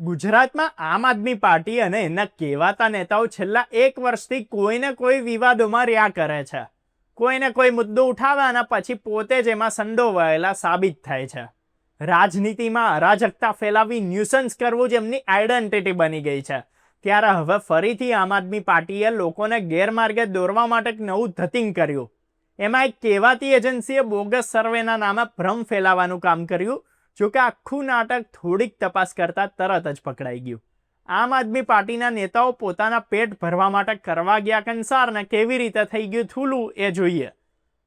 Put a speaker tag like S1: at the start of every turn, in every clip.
S1: ગુજરાતમાં આમ આદમી પાર્ટી અને એના કહેવાતા નેતાઓ છેલ્લા એક વર્ષથી કોઈને કોઈ વિવાદોમાં રહ્યા કરે છે. કોઈને કોઈ મુદ્દો ઉઠાવે અને પછી પોતે જ એમાં સંડોવાયેલા સાબિત થાય છે. રાજનીતિમાં અરાજકતા ફેલાવી ન્યુસન્સ કરવું જ એમની આઈડેન્ટિટી બની ગઈ છે. ત્યારે હવે ફરીથી આમ આદમી પાર્ટીએ લોકોને ગેરમાર્ગે દોરવા માટે એક નવું ધતિંગ કર્યું. એમાં એક કહેવાતી એજન્સીએ બોગસ સર્વેના નામે ભ્રમ ફેલાવાનું કામ કર્યું જોકે આખું નાટક થોડીક તપાસ કરતા તરત જ પકડાઈ ગયું. આમ આદમી પાર્ટીના નેતાઓ પોતાના પેટ ભરવા માટે કરવા ગયા કંસારને કેવી રીતે થઈ ગયું થૂલું એ જોઈએ.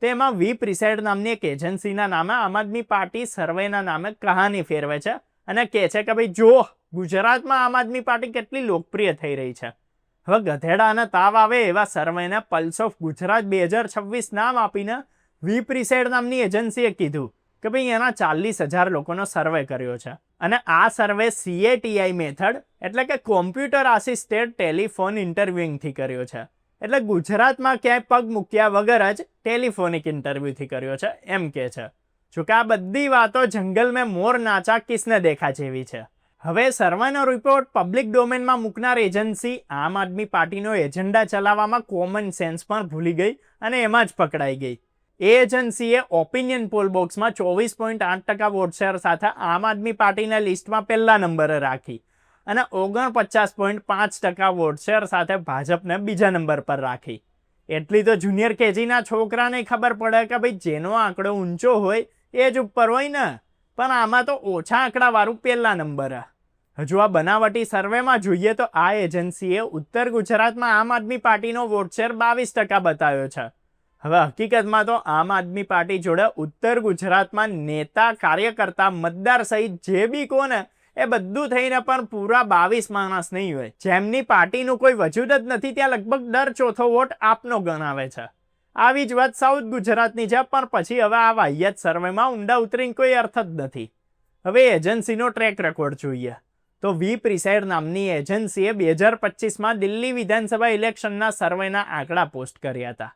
S1: તેમાં વી પ્રિસાઇડ નામની એક એજન્સીના નામે આમ આદમી પાર્ટી સર્વેના નામે કહાની ફેરવે છે અને કહે છે કે ભાઈ જો, ગુજરાતમાં આમ આદમી પાર્ટી કેટલી લોકપ્રિય થઈ રહી છે. હવે ગધેડાને તાવ આવે એવા સર્વેને પલ્સ ઓફ ગુજરાત બે હજાર છવ્વીસ નામ આપીને વી પ્રિસાઇડ નામની એજન્સીએ કીધું. કે ભાઈ એના ચાલીસ હજાર લોકોનો સર્વે કર્યો છે. અને આ સર્વે સીએટીઆઈ મેથડ એટલે કે કોમ્પ્યુટર આસિસ્ટેડ ટેલિફોન ઇન્ટરવ્યુઇંગથી કર્યો છે. એટલે ગુજરાતમાં ક્યાંય પગ મૂક્યા વગર જ ટેલિફોનિક ઇન્ટરવ્યૂથી કર્યો છે, એમ કે છે. જોકે આ બધી વાતો જંગલ મેં મોર નાચા કિસને દેખા જેવી છે. હવે સર્વેનો રિપોર્ટ પબ્લિક ડોમેનમાં મૂકનાર એજન્સી આમ આદમી પાર્ટીનો એજન્ડા ચલાવવામાં કોમન સેન્સ પણ ભૂલી ગઈ અને એમાં જ પકડાઈ ગઈ. એ એજન્સીએ ઓપિનિયન પોલ બોક્સમાં ચોવીસ પોઈન્ટ આઠ ટકા વોટ શેર સાથે આમ આદમી પાર્ટીના લિસ્ટમાં પહેલા નંબરે રાખી અને ઓગણપચાસ પોઈન્ટ પાંચ ટકા વોટ શેર સાથે ભાજપને બીજા નંબર પર રાખી. એટલી તો જુનિયર કેજીના છોકરાને ખબર પડે કે ભાઈ જેનો આંકડો ઊંચો હોય એ જ ઉપર હોય ને. પણ આમાં તો ઓછા આંકડાવાળું પહેલા નંબર. હજુ આ બનાવટી સર્વેમાં જોઈએ તો આ એજન્સીએ ઉત્તર ગુજરાતમાં આમ આદમી પાર્ટીનો વોટ શેર બાવીસ ટકા બતાવ્યો છે. હવે હકીકતમાં તો આમ આદમી પાર્ટી જોડે ઉત્તર ગુજરાતમાં નેતા, કાર્યકર્તા, મતદાર સહિત જે બી કોને એ બધું થઈને પણ પૂરા બાવીસ માણસ નહીં હોય. જેમની પાર્ટીનું કોઈ વજૂદ જ નથી, ત્યાં લગભગ દર ચોથો વોટ આપનો ગણાવે છે. આવી જ વાત સાઉથ ગુજરાતની છે, પણ પછી હવે આ વાહિયાત સર્વેમાં ઊંડા ઉતરીને કોઈ અર્થ જ નથી. હવે એજન્સીનો ટ્રેક રેકોર્ડ જોઈએ. તો વી પ્રિસાઇડ નામની એજન્સીએ બે હજાર પચીસમાં દિલ્હી વિધાનસભા ઇલેક્શનના સર્વેના આંકડા પોસ્ટ કર્યા હતા.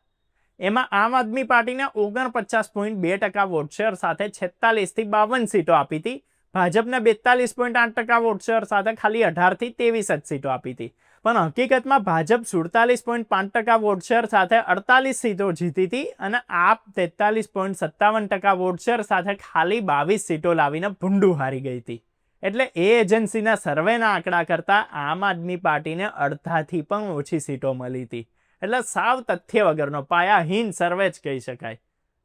S1: એમાં આમ આદમી પાર્ટીને ઓગણપચાસ પોઈન્ટ બે ટકા વોટ સાથે છેતાલીસથી બાવન સીટો આપી હતી. ભાજપને બેતાલીસ પોઈન્ટ આઠ ટકા વોટ સાથે ખાલી અઢારથી ત્રેવીસ જ સીટો આપી હતી. પણ હકીકતમાં ભાજપ સુડતાલીસ પોઈન્ટ પાંચ ટકા વોટ સાથે અડતાલીસ સીટો જીતી હતી અને આપ તેતાલીસ પોઈન્ટ સત્તાવન ટકા વોટ સાથે ખાલી બાવીસ સીટો લાવીને ભૂંડું હારી ગઈ હતી. એટલે એ એજન્સીના સર્વેના આંકડા કરતાં આમ આદમી પાર્ટીને અડધાથી પણ ઓછી સીટો મળી હતી. એટલે સાવ તથ્ય વગરનો પાયાહીન સર્વે જ કહી શકાય.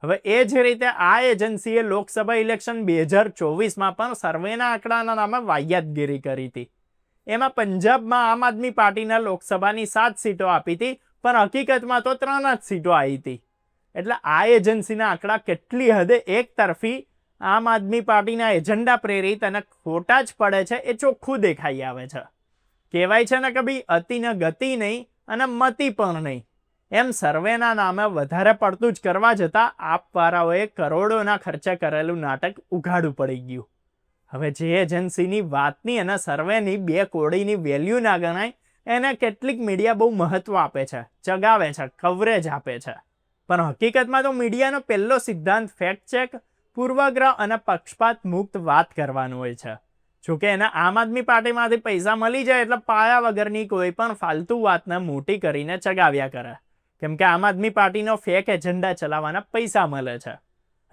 S1: હવે એ જ રીતે આ એજન્સીએ લોકસભા ઇલેક્શન બે હજાર ચોવીસમાં પણ સર્વેના આંકડાના નામે વાયાતગીરી કરી હતી. એમાં પંજાબમાં આમ આદમી પાર્ટીના લોકસભાની સાત સીટો આપી હતી, પણ હકીકતમાં તો ત્રણ જ સીટો આવી હતી. એટલે આ એજન્સીના આંકડા કેટલી હદે એક તરફી આમ આદમી પાર્ટીના એજન્ડા પ્રેરિત અને ખોટા જ પડે છે એ ચોખ્ખું દેખાઈ આવે છે. કહેવાય છે ને કે ભાઈ અતિને ગતિ નહીં અને મતી પણ નહીં. એમ સર્વેના નામે વધારે પડતું જ કરવા જતાં આપવાળાઓએ કરોડોના ખર્ચે કરેલું નાટક ઉઘાડું પડી ગયું. હવે જે એજન્સીની વાતની અને સર્વેની બે કોડીની વેલ્યુ ના ગણાય, એને કેટલીક મીડિયા બહુ મહત્વ આપે છે, ચગાવે છે કવરેજ આપે છે. પણ હકીકતમાં તો મીડિયાનો પહેલો સિદ્ધાંત ફેક્ટ ચેક પૂર્વગ્રહ અને પક્ષપાત મુક્ત વાત કરવાનું હોય છે. જોકે એને આમ આદમી પાર્ટીમાંથી પૈસા મળી જાય એટલે પાયા વગરની કોઈ પણ ફાલતુ વાતને મોટી કરીને ચગાવ્યા કરે. કેમ કે આમ આદમી પાર્ટીનો ફેક એજન્ડા ચલાવવાના પૈસા મળે છે.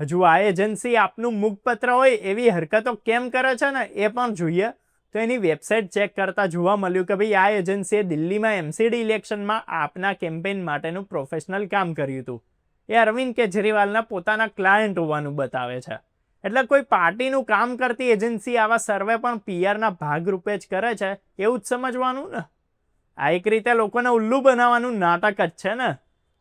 S1: હજુ આ એજન્સી આપનું મુખપત્ર હોય એવી હરકતો કેમ કરે છે ને એ પણ જોઈએ. તો એની વેબસાઇટ ચેક કરતા જોવા મળ્યું કે ભાઈ, આ એજન્સીએ દિલ્હીમાં એમસીડી ઇલેક્શનમાં આપના કેમ્પેઇન માટેનું પ્રોફેશનલ કામ કર્યું હતું. એ અરવિંદ કેજરીવાલના પોતાના ક્લાયન્ટ હોવાનું બતાવે છે. એટલે કોઈ પાર્ટીનું કામ કરતી એજન્સી આવા સર્વે પણ પીઆરના ભાગરૂપે જ કરે છે, એવું જ સમજવાનું ને? આ એક રીતે લોકોને ઉલ્લુ બનાવવાનું નાટક જ છે ને?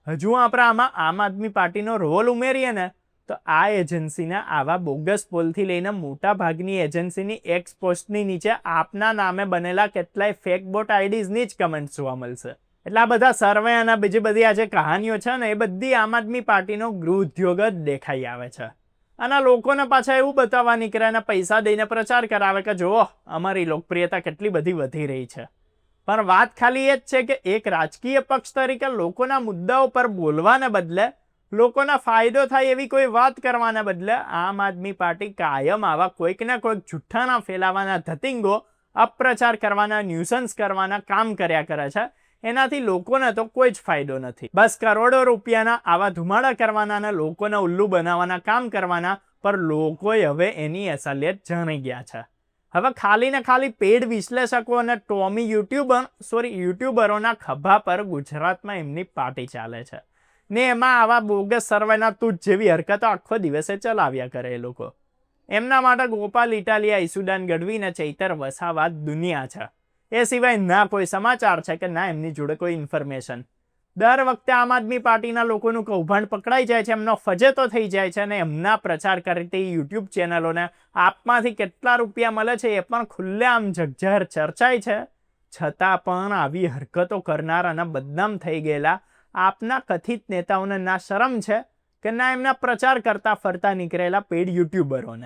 S1: હજુ આપણે આમાં આમ આદમી પાર્ટીનો રોલ ઉમેરીએ ને, તો આ એજન્સીના આવા બોગસ પોલથી લઈને મોટા ભાગની એજન્સીની એક્સ પોસ્ટની નીચે આપના નામે બનેલા કેટલાય ફેક બોટ આઈડીઝની જ કમેન્ટ જોવા મળશે. એટલે આ બધા સર્વે અને બીજી બધી આ જે કહાનીઓ છે ને, એ બધી આમ આદમી પાર્ટીનો ગૃહ ઉદ્યોગ જ દેખાઈ આવે છે. અને લોકોને પાછા એવું બતાવવા નીકળે અને પૈસા દઈને પ્રચાર કરાવે કે જુઓ, અમારી લોકપ્રિયતા કેટલી બધી વધી રહી છે. પણ વાત ખાલી એ જ છે કે એક રાજકીય પક્ષ તરીકે લોકોના મુદ્દાઓ પર બોલવાને બદલે લોકોના ફાયદો થાય એવી કોઈ વાત કરવાને બદલે આમ આદમી પાર્ટી કાયમ આવા કોઈક ને કોઈક જુઠ્ઠાના ફેલાવાના ધતિંગો અપપ્રચાર કરવાના ન્યુસન્સ કરવાના કામ કર્યા કરે છે. એનાથી લોકોને તો કોઈ જ ફાયદો નથી. બસ કરોડો રૂપિયાના આવા ધુમાડા કરવાના અને લોકોને ઉલ્લુ બનાવવાના, કામ કરવાના, પર લોકોએ હવે એની અસલિયત જાણી ગયા છે. હવે ખાલી ને ખાલી પેડ વિશ્લેષકો અને ટોમી યુટ્યુબર, સોરી, યુટ્યુબરોના ખભા પર ગુજરાતમાં એમની પાર્ટી ચાલે છે. ને એમાં આવા બોગસ સર્વેના તૂટ જેવી હરકતો આખો દિવસે ચલાવ્યા કરે એ લોકો. એમના માટે ગોપાલ, ઇટાલિયા, ઈસુદાન ગઢવી ને ચૈતર વસાવાત દુનિયા છે. એ સિવાય ના કોઈ સમાચાર છે કે ના એમની જોડે કોઈ ઇન્ફોર્મેશન દર વખતે આમ આદમી પાર્ટીના લોકોનું કૌભાંડ પકડાઈ જાય છે, એમનો ફજેતો થઈ જાય છે અને એમના પ્રચાર કરતી યુટ્યુબ ચેનલોને આપમાંથી કેટલા રૂપિયા મળે છે એ પણ ખુલ્લેઆમ જગજાહેર ચર્ચાય છે. છતાં પણ આવી હરકતો કરનાર અને બદનામ થઈ ગયેલા આપના કથિત નેતાઓને ના શરમ છે કે ના એમના પ્રચાર કરતા ફરતા નીકળેલા પેડ યુટ્યુબરોને.